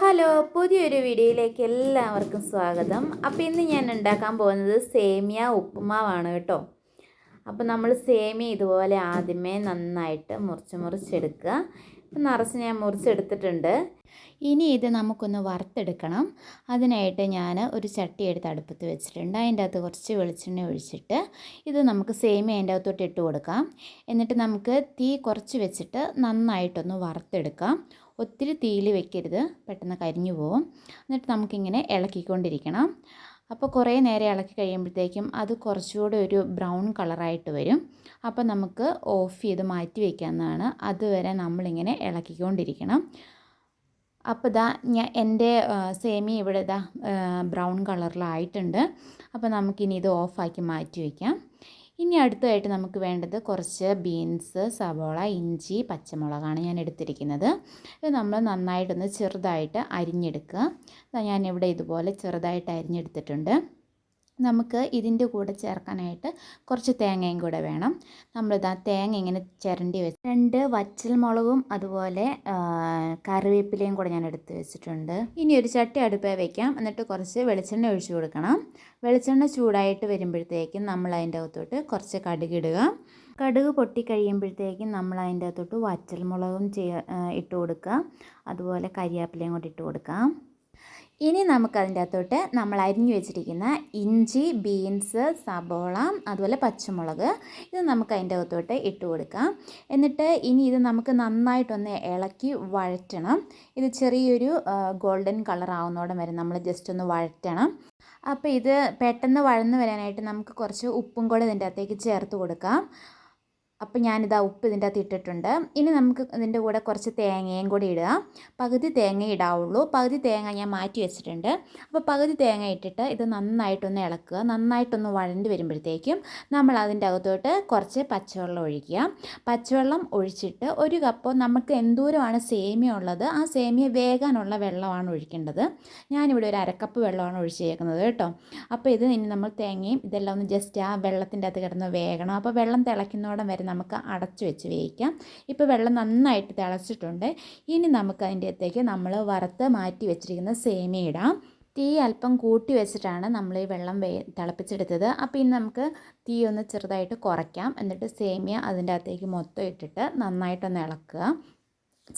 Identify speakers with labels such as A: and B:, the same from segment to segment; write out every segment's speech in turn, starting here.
A: Hello പുതിയൊരു വീഡിയോയിലേക്ക് എല്ലാവർക്കും സ്വാഗതം. അപ്പോൾ ഇന്ന് ഞാൻ ഉണ്ടാക്കാൻ പോകുന്നത് സേമിയ ഉപ്പുമാവാണ് കേട്ടോ. അപ്പോൾ നമ്മൾ സേമിയ ഇതുപോലെ ആദ്യമേ നന്നായിട്ട് മുറിച്ച് മുറിച്ചെടുക്കുക. ഇപ്പം നിറച്ച് ഞാൻ മുറിച്ചെടുത്തിട്ടുണ്ട്. ഇനി ഇത് നമുക്കൊന്ന് വറുത്തെടുക്കണം. അതിനായിട്ട് ഞാൻ ഒരു ചട്ടി എടുത്ത് അടുപ്പത്ത് വെച്ചിട്ടുണ്ട്. അതിന്റെ അകത്ത് കുറച്ച് വെളിച്ചെണ്ണ ഒഴിച്ചിട്ട് ഇത് നമുക്ക് സേമിയ അതിന്റെ അകത്തോട്ട് ഇട്ട് കൊടുക്കാം. എന്നിട്ട് നമുക്ക് തീ കുറച്ച് വെച്ചിട്ട് നന്നായിട്ടൊന്ന് വറുത്തെടുക്കാം. ഒത്തിരി തീയിൽ വെക്കരുത്. പെട്ടെന്ന് കരിഞ്ഞു പോവും. എന്നിട്ട് നമുക്കിങ്ങനെ ഇളക്കിക്കൊണ്ടിരിക്കണം. അപ്പോൾ കുറേ നേരം ഇളക്കി കഴിയുമ്പോഴത്തേക്കും അത് കുറച്ചുകൂടെ ഒരു ബ്രൗൺ കളറായിട്ട് വരും. അപ്പോൾ നമുക്ക് ഓഫ് ചെയ്ത് മാറ്റി വയ്ക്കാവുന്നതാണ് അതുവരെ നമ്മളിങ്ങനെ ഇളക്കിക്കൊണ്ടിരിക്കണം. അപ്പോൾ ഇതാ ഞാൻ എന്റെ സേമി ഇവിടെ ഇതാ ബ്രൗൺ കളറിലായിട്ടുണ്ട്. അപ്പോൾ നമുക്കിനി ഇത് ഓഫാക്കി മാറ്റി വയ്ക്കാം ഇനി അടുത്തതായിട്ട് നമുക്ക് വേണ്ടത് കുറച്ച് ബീൻസ് സവോള ഇഞ്ചി പച്ചമുളകാണ് ഞാൻ എടുത്തിരിക്കുന്നത്. ഇത് നമ്മൾ നന്നായിട്ടൊന്ന് ചെറുതായിട്ട് അരിഞ്ഞെടുക്കുക. ഞാനിവിടെ ഇതുപോലെ ചെറുതായിട്ട് അരിഞ്ഞെടുത്തിട്ടുണ്ട്. നമുക്ക് ഇതിന്റെ കൂടെ ചേർക്കാനായിട്ട് കുറച്ച് തേങ്ങയും കൂടെ വേണം. നമ്മളിതാ തേങ്ങ ഇങ്ങനെ ചിരണ്ടി വെച്ച് രണ്ട് വച്ചൽ മുളകും അതുപോലെ കറിവേപ്പിലയും കൂടെ ഞാൻ എടുത്ത് വെച്ചിട്ടുണ്ട്. ഇനി ഒരു ചട്ടി അടുപ്പേ വയ്ക്കാം എന്നിട്ട് കുറച്ച് വെളിച്ചെണ്ണ ഒഴിച്ചു കൊടുക്കണം. വെളിച്ചെണ്ണ ചൂടായിട്ട് വരുമ്പോഴത്തേക്കും നമ്മൾ അതിന്റെ അകത്തോട്ട് കുറച്ച് കടുകിടുക കടുക് പൊട്ടി കഴിയുമ്പോഴത്തേക്കും നമ്മൾ അതിന്റെ അകത്തോട്ട് വച്ചൽ മുളകും ഇട്ട് കൊടുക്കുക. അതുപോലെ കരിയാപ്പിലയും കൂടി ഇട്ട് കൊടുക്കാം. ഇനി നമുക്കതിന്റെ അകത്തോട്ട് നമ്മൾ അരിഞ്ഞു വെച്ചിരിക്കുന്ന ഇഞ്ചി ബീൻസ് സബോള അതുപോലെ പച്ചമുളക് ഇത് നമുക്ക് അതിന്റെ അകത്തോട്ട് ഇട്ട് കൊടുക്കാം. എന്നിട്ട് ഇനി ഇത് നമുക്ക് നന്നായിട്ടൊന്ന് ഇളക്കി വഴറ്റണം. ഇത് ചെറിയൊരു ഗോൾഡൻ കളർ ആവുന്നോടം വരെ നമ്മൾ ജസ്റ്റ് ഒന്ന് വഴറ്റണം. അപ്പോൾ ഇത് പെട്ടെന്ന് വഴന്ന് വരാനായിട്ട് നമുക്ക് കുറച്ച് ഉപ്പും കൂടെ ഇതിന്റെ അകത്തേക്ക് ചേർത്ത് കൊടുക്കാം. അപ്പോൾ ഞാനിതാ ഉപ്പ് ഇതിന്റെ അകത്ത് ഇട്ടിട്ടുണ്ട്. ഇനി നമുക്ക് ഇതിന്റെ കൂടെ കുറച്ച് തേങ്ങയും കൂടി ഇടുക. പകുതി തേങ്ങ ഇടാവുള്ളൂ. പകുതി തേങ്ങ ഞാൻ മാറ്റി വെച്ചിട്ടുണ്ട്. അപ്പോൾ പകുതി തേങ്ങ ഇട്ടിട്ട് ഇത് നന്നായിട്ടൊന്ന് ഇളക്കുക. നന്നായിട്ടൊന്ന് വഴണ്ടി വരുമ്പോഴത്തേക്കും നമ്മൾ അതിന്റെ അകത്തോട്ട് കുറച്ച് പച്ചവെള്ളം ഒഴിക്കുക. പച്ചവെള്ളം ഒഴിച്ചിട്ട് ഒരു കപ്പ് നമുക്ക് എന്തോരമാണ് സേമിയ ഉള്ളത്? ആ സേമിയ വേകാനുള്ള വെള്ളമാണ് ഒഴിക്കേണ്ടത്. ഞാനിവിടെ ഒരു അരക്കപ്പ് വെള്ളമാണ് ഒഴിച്ചേക്കുന്നത് കേട്ടോ. അപ്പോൾ ഇത് ഇനി നമ്മൾ തേങ്ങയും ഇതെല്ലാം ഒന്ന് ജസ്റ്റ് ആ വെള്ളത്തിന്റെ അകത്ത് കിടന്ന് വേകണം. അപ്പോൾ വെള്ളം തിളയ്ക്കുന്നോടം വരെ നമുക്ക് അടച്ചു വെച്ച് വേവിക്കാം. ഇപ്പോൾ വെള്ളം നന്നായിട്ട് തിളച്ചിട്ടുണ്ട്. ഇനി നമുക്ക് അതിന്റെ അകത്തേക്ക് നമ്മൾ വറുത്ത് മാറ്റി വെച്ചിരിക്കുന്ന സേമിയ ഇടാം. തീ അല്പം കൂട്ടി വെച്ചിട്ടാണ് നമ്മൾ ഈ വെള്ളം വേ തിളപ്പിച്ചെടുത്തത്. അപ്പോൾ ഇനി നമുക്ക് തീ ഒന്ന് ചെറുതായിട്ട് കുറയ്ക്കാം. എന്നിട്ട് സേമിയ അതിന്റെ അകത്തേക്ക് മൊത്തം ഇട്ടിട്ട് നന്നായിട്ടൊന്ന് ഇളക്കുക.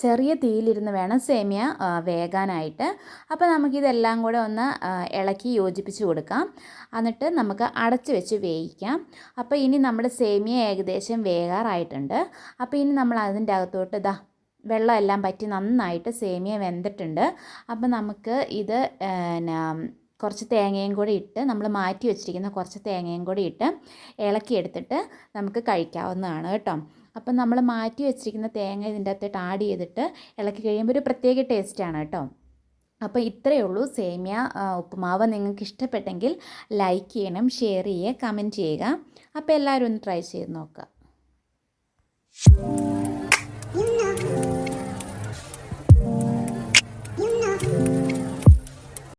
A: ചെറിയ തീയിലിരുന്ന് വേണം സേമിയ വേകാനായിട്ട്. അപ്പോൾ നമുക്കിതെല്ലാം കൂടെ ഒന്ന് ഇളക്കി യോജിപ്പിച്ച് കൊടുക്കാം. എന്നിട്ട് നമുക്ക് അടച്ച് വെച്ച് വേവിക്കാം. അപ്പോൾ ഇനി നമ്മുടെ സേമിയ ഏകദേശം വേകാറായിട്ടുണ്ട്. അപ്പോൾ ഇനി നമ്മൾ അതിന്റെ അകത്തോട്ട് ഇതാ വെള്ളമെല്ലാം പറ്റി നന്നായിട്ട് സേമിയ വെന്തിട്ടുണ്ട്. അപ്പോൾ നമുക്ക് ഇത് കുറച്ച് തേങ്ങയും കൂടി ഇട്ട് നമ്മൾ മാറ്റി വെച്ചിരിക്കുന്ന കുറച്ച് തേങ്ങയും കൂടി ഇട്ട് ഇളക്കിയെടുത്തിട്ട് നമുക്ക് കഴിക്കാവുന്നതാണ് കേട്ടോ. അപ്പം നമ്മൾ മാറ്റി വെച്ചിരിക്കുന്ന തേങ്ങ ഇതിന്റെ അകത്തോട്ട് ആഡ് ചെയ്തിട്ട് ഇളക്കി കഴിയുമ്പോൾ ഒരു പ്രത്യേക ടേസ്റ്റാണ് കേട്ടോ. അപ്പോൾ ഇത്രയേ ഉള്ളൂ. സേമിയ ഉപ്പുമാവ് നിങ്ങൾക്ക് ഇഷ്ടപ്പെട്ടെങ്കിൽ ലൈക്ക് ചെയ്യണം ഷെയർ ചെയ്യുക കമന്റ് ചെയ്യുക. അപ്പോൾ എല്ലാവരും ഒന്ന് ട്രൈ ചെയ്ത് നോക്കുക.